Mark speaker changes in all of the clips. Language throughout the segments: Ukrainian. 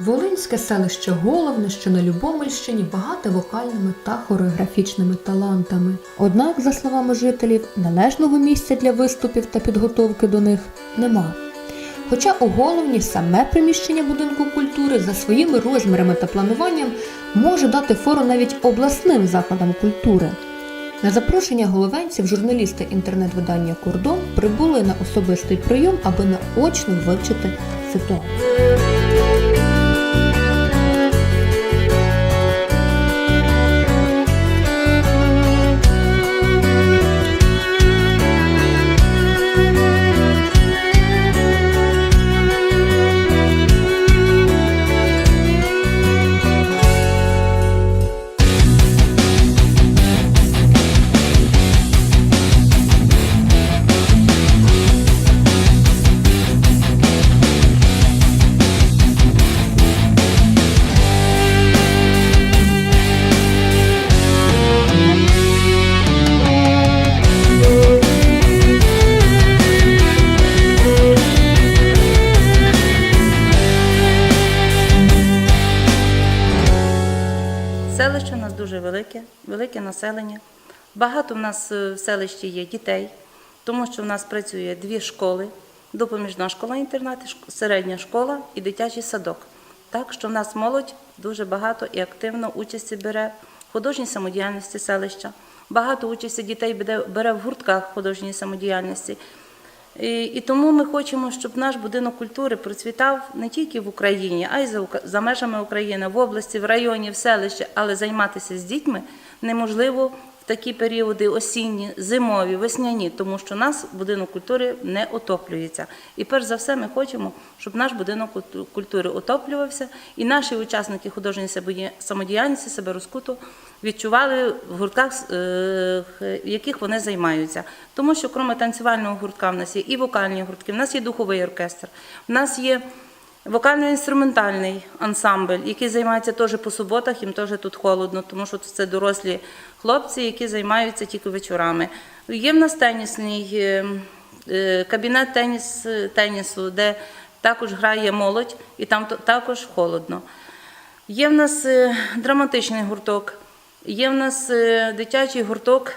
Speaker 1: Волинське селище Головне, що на Любомельщині, багате вокальними та хореографічними талантами. Однак, за словами жителів, належного місця для виступів та підготовки до них нема. Хоча у головні саме приміщення будинку культури за своїми розмірами та плануванням може дати фору навіть обласним закладам культури. На запрошення головенців журналісти інтернет-видання Кордон прибули на особистий прийом, аби наочно вивчити ситуацію.
Speaker 2: Велике, населення. Багато в нас е, в селищі є дітей, тому що в нас працює дві школи: допоміжна школа-інтернат, середня школа і дитячий садок. Так що в нас молодь дуже багато і активно участі бере в художній самодіяльності селища. Багато участі дітей бере в гуртках художньої самодіяльності. І, і тому ми хочемо, щоб наш будинок культури процвітав не тільки в Україні, а й за, за межами України, в області, в районі, в селищі, але займатися з дітьми неможливо в такі періоди осінні, зимові, весняні, тому що нас будинок культури не отоплюється. І перш за все, ми хочемо, щоб наш будинок культу- культури отоплювався, і наші учасники художньої самодія- самодіяльності себе розкуто відчували в гуртках, е, в яких вони займаються. Тому що, крім танцювального гуртка, в нас є і вокальні гуртки, в нас є духовий оркестр, в нас є вокально-інструментальний ансамбль, який займається теж по суботах, їм теж тут холодно, тому що це дорослі хлопці, які займаються тільки вечорами. Є в нас тенісний е, е, кабінет теніс, тенісу, де також грає молодь, і там також холодно. Є в нас е, драматичний гурток, є в нас е, дитячий гурток,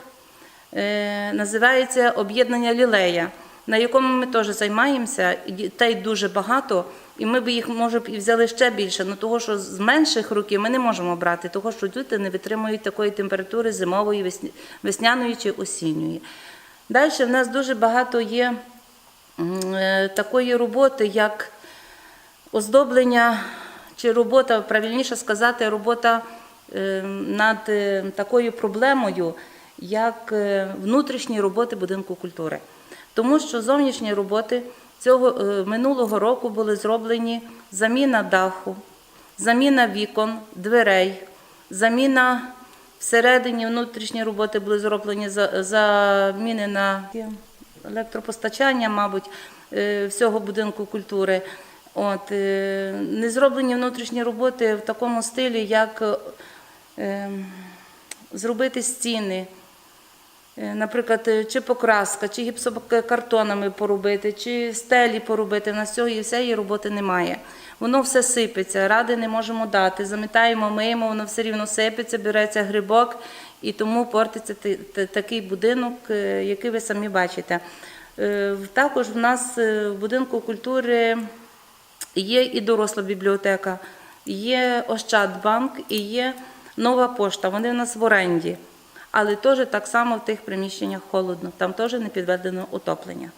Speaker 2: е, називається Об'єднання Лілея, на якому ми теж займаємося, і дітей дуже багато, і ми б їх, може, б і взяли ще більше, але того, що з менших років ми не можемо брати, того, що діти не витримують такої температури зимової, весня- весняної чи осінньої. Далі в нас дуже багато є е, такої роботи, як оздоблення чи робота, правильніше сказати, робота е, над е, такою проблемою, як внутрішні роботи будинку культури. Тому що зовнішні роботи цього е, минулого року були зроблені заміна даху, заміна вікон, дверей, заміна всередині внутрішні роботи були зроблені за- заміни на електропостачання, мабуть, е, всього будинку культури. От, е, не зроблені внутрішні роботи в такому стилі, як зробити стіни. Е, Наприклад, е, чи покраска, чи гіпсокартонами поробити, чи стелі поробити. У нас цього і всієї роботи немає. Воно все сипеться, ради не можемо дати. Замітаємо, миємо, воно все рівно сипеться, береться грибок, і тому портиться ти- ти- такий будинок, е, який ви самі бачите. Також в нас в будинку культури є і доросла бібліотека, є Ощадбанк і є нова пошта. Вони в нас в оренді. Але теж так само в тих приміщеннях холодно, там теж не підведено отоплення.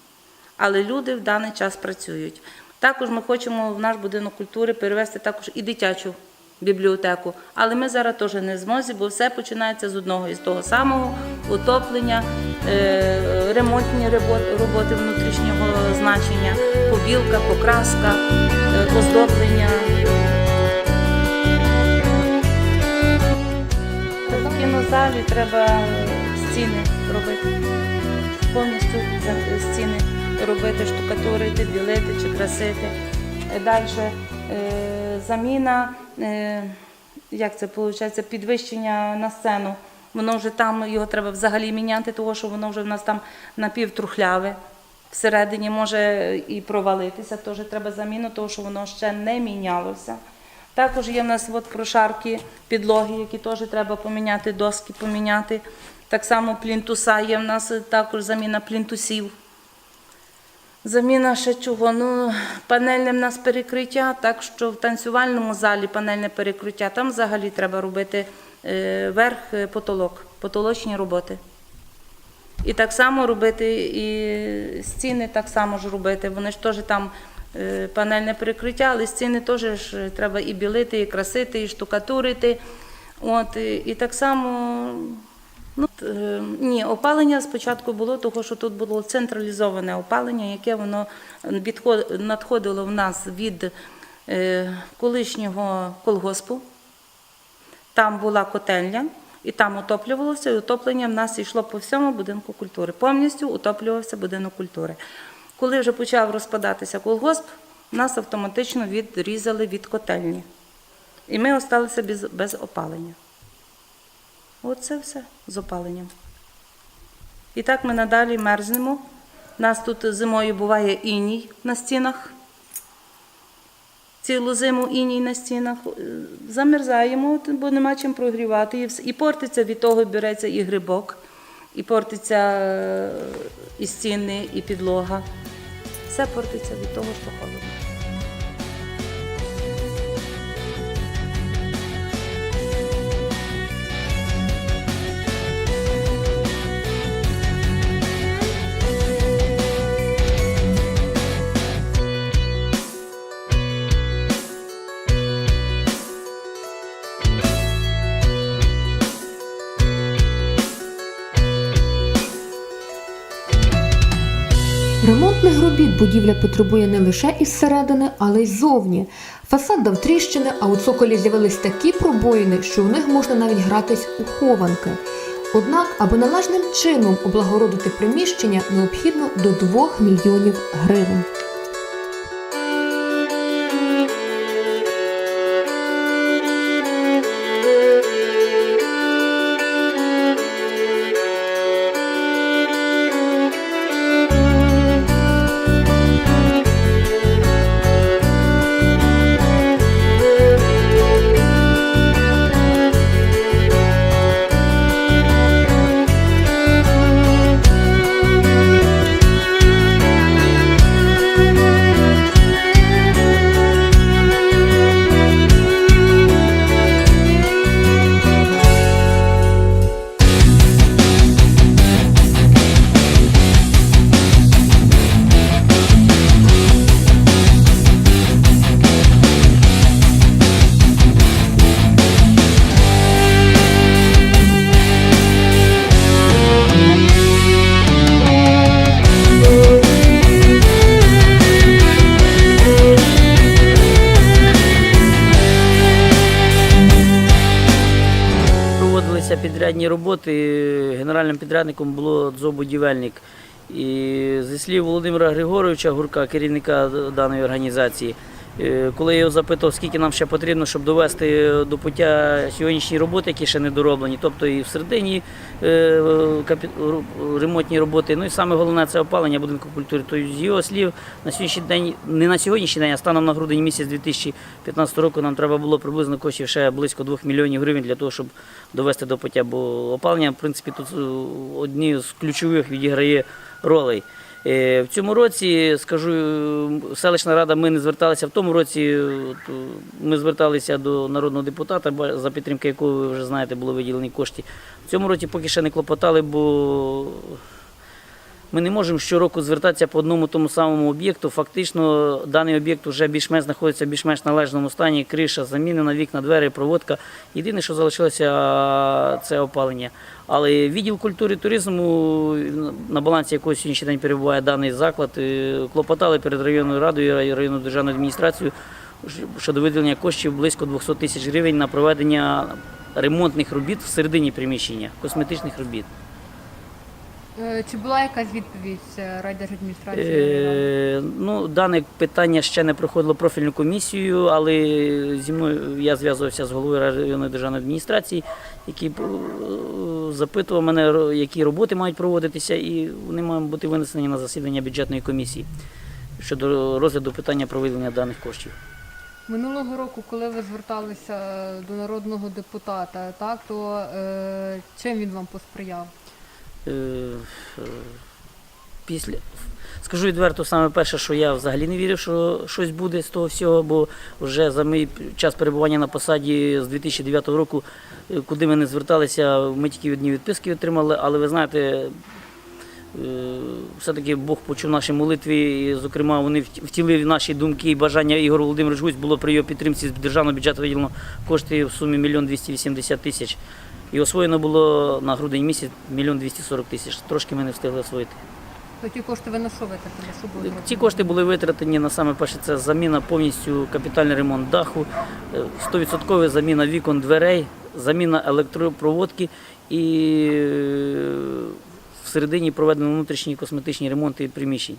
Speaker 2: Але люди в даний час працюють. Також ми хочемо в наш будинок культури перевести також і дитячу бібліотеку. Але ми зараз теж не змозі, бо все починається з одного і з того самого отоплення, е, ремонтні роботи внутрішнього значення, побілка, покраска, е, оздоблення. Кінозалі треба стіни робити. Повністю стіни робити, штукатурити, білити чи красити. Далі заміна, е, як це виходить, підвищення на сцену. Воно вже там, його треба взагалі міняти, тому що воно вже в нас там напівтрухляве. Всередині може і провалитися, теж треба заміну, тому що воно ще не мінялося. Також є в нас от прошарки підлоги, які теж треба поміняти, доски поміняти. Так само плінтуса є в нас також заміна плінтусів. Заміна ще чого? Ну, панельне в нас перекриття, так що в танцювальному залі панельне перекриття, там взагалі треба робити е, верх, е, потолок, потолочні роботи. І так само робити, і стіни так само ж робити. Вони ж теж там панельне перекриття, але стіни теж ж треба і білити, і красити, і штукатурити. От, і, так само. Ну, е, ні, опалення спочатку було, тому що тут було централізоване опалення, яке воно надходило в нас від е, колишнього колгоспу. Там була котельня, і там отоплювалося, і утоплення в нас йшло по всьому будинку культури. Повністю утоплювався будинок культури. Коли вже почав розпадатися колгосп, нас автоматично відрізали від котельні. І ми залишилися без, без опалення. Оце все з опаленням. І так ми надалі мерзнемо. Нас тут зимою буває іній на стінах. Цілу зиму іній на стінах. Е, Замерзаємо, бо нема чим прогрівати. І, і портиться від того береться і грибок, і портиться е, і стіни, і підлога. Все портиться від того, що холодно.
Speaker 1: Ремонтних робіт будівля потребує не лише із середини, але й ззовні. Фасад дав тріщини, а у цоколі з'явились такі пробоїни, що у них можна навіть гратись у хованки. Однак, аби належним чином облагородити приміщення, необхідно до 2 мільйонів гривень.
Speaker 3: Підрядні роботи. Генеральним підрядником було «Дзобудівельник». І зі слів Володимира Григоровича Гурка, керівника даної організації, коли я його запитав, скільки нам ще потрібно, щоб довести до пуття сьогоднішні роботи, які ще не дороблені, тобто і в середині е, ремонтні роботи. Ну і саме головне це опалення будинку культури. То з його слів на сьогоднішній день, не на сьогоднішній день, а станом на грудень місяць 2015 року нам треба було приблизно коштів ще близько 2 мільйонів гривень для того, щоб довести до пуття. Бо опалення, в принципі, тут е, одні з ключових відіграє ролей. Е, В цьому році, скажу, селищна рада, ми не зверталися. В тому році е, е, ми зверталися до народного депутата, за підтримки якого ви вже знаєте, були виділені кошти. В цьому році поки ще не клопотали, бо ми не можемо щороку звертатися по одному тому самому об'єкту. Фактично, даний об'єкт вже більш-менш знаходиться в більш-менш належному стані. Криша замінена, вікна, двері, проводка. Єдине, що залишилося, це опалення. Але відділ культури і туризму, на балансі якого сьогоднішній день перебуває даний заклад, клопотали перед районною радою і районною державною адміністрацією щодо виділення коштів близько 200 тисяч гривень на проведення ремонтних робіт всередині приміщення, косметичних робіт.
Speaker 4: Е, Чи була якась відповідь е, райдержадміністрації?
Speaker 3: Е, ну, дане питання ще не проходило профільну комісію, але зі мною я зв'язувався з головою районної державної адміністрації, який е, запитував мене, які роботи мають проводитися, і вони мають бути винесені на засідання бюджетної комісії щодо розгляду питання про виділення даних коштів.
Speaker 4: Минулого року, коли ви зверталися до народного депутата, так то е, чим він вам посприяв?
Speaker 3: Е, е, Після скажу відверто, саме перше, що я взагалі не вірив, що щось буде з того всього, бо вже за мій час перебування на посаді з 2009 року, е, куди ми не зверталися, ми тільки одні відписки отримали, але ви знаєте. Все-таки Бог почув наші молитві, і, зокрема, вони вт- втілили наші думки і бажання Ігор Володимирович Гусь було при його підтримці з державного бюджету виділено кошти в сумі 1 280 тисяч. І освоєно було на грудень місяць 1 240 тисяч. Трошки ми не встигли освоїти.
Speaker 4: То ті кошти ви на що витратили? Що було
Speaker 3: Ці кошти були витратені на саме перше це заміна повністю капітальний ремонт даху, е, 100% заміна вікон дверей, заміна електропроводки і е, всередині проведено внутрішні косметичні ремонти приміщень.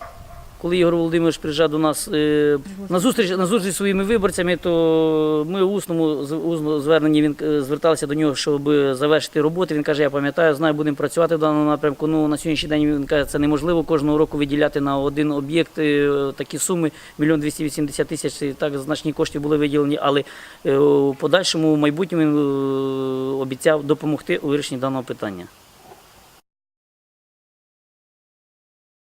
Speaker 3: Коли Ігор Володимирович приїжджав до нас е, на зустріч на зустріч своїми виборцями, то ми у усному усному зверненні він е, зверталися до нього, щоб завершити роботи. Він каже: Я пам'ятаю, знаю, будемо працювати в даному напрямку. Ну на сьогоднішній день він каже, це неможливо кожного року виділяти на один об'єкт е, такі суми. Мільйон 280 тисяч так значні кошти були виділені, але у подальшому в майбутньому він обіцяв допомогти у вирішенні даного питання.